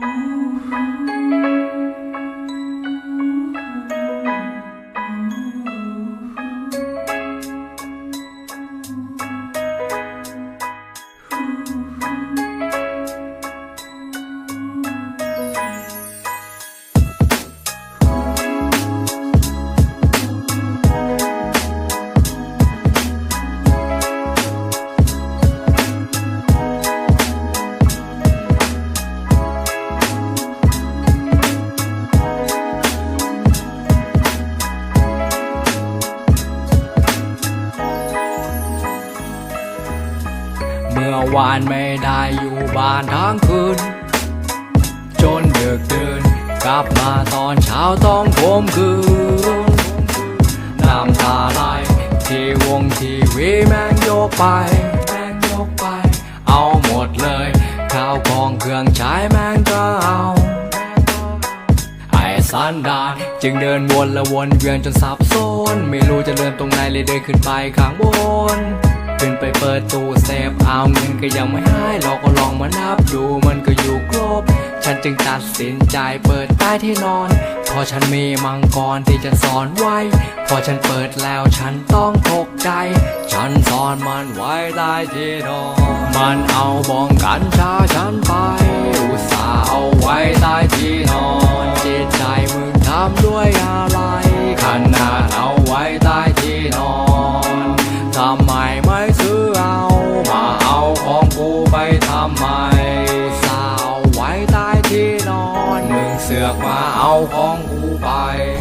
เมื่อวานไม่ได้อยู่บ้านทั้งคืน จนดึกดื่นกลับมาตอนเช้าต้องโคมคืน น้ำตาไหลที่วงทีวีแม่งโยกไป แม่งโยกไป เอาหมดเลยข้าวของเครื่องใช้แม่งก็เอาไอ้สันดานจึงเดินวนและวนเวียนจนสับสนไม่รู้จะเริ่มตรงไหนเลยเดินขึ้นไปข้างบน ขึ้นไปเปิดตู้เซฟเอาเงินก็ยังไม่ให้เราก็ลองมานับดูมันก็อยู่ครบ ฉันจึงตัดสินใจเปิดใต้ที่นอนเพราะฉันมีมังกรที่จะสอนไว้ พอฉันเปิดแล้วฉันต้องตกใจ ฉันซ่อนมันไว้ใต้ที่นอน มันเอาบองกัญชาฉันไป อุตส่าห์เอาไว้ใต้ที่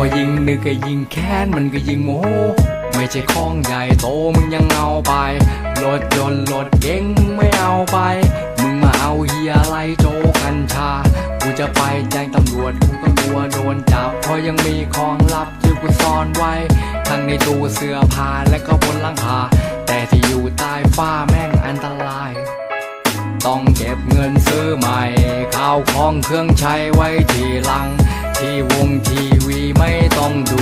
อยิงนึกก็ยิงแค้นมันก็ยิงโมโหไม่ใช่ของใหญ่โตมึงยังเอาไปรถยนต์รถเก๋งมึงไม่เอาไป มึงมาเอาเฮียอะไรโจกัญชา กูจะไปแจ้งตำรวจกูก็กลัวโดนจับเพราะยังมีของลับที่กูซ่อนไว้ ทั้งในตู้เสื้อผ้าและก็บนหลังคาแต่ที่อยู่ใต้ฟ้าแม่งอันตรายต้องเก็บเงินซื้อใหม่ ข้าวของเครื่องใช้ไว้ทีหลัง ที่วงทีวีไม่ต้องดู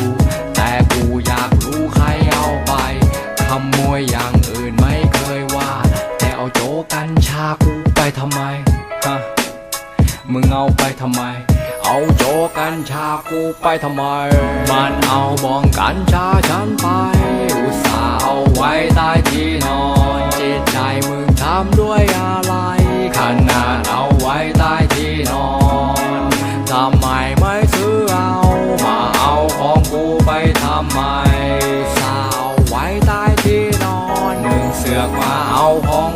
แต่กูอยากรู้ใครเอาไปขโมยอย่างอื่นไม่เคยว่า แต่เอาโจกัญชากูไปทำไมฮะมึงเอาไปทำไม เอาโจกัญชากูไปทำไม มันเอาบองกัญชาฉันไป อุตส่าห์เอาไว้ใต้ที่นอน ใหม่สาวไว้ใต้ที่นอนหนึ่งเสือกมาเอาของ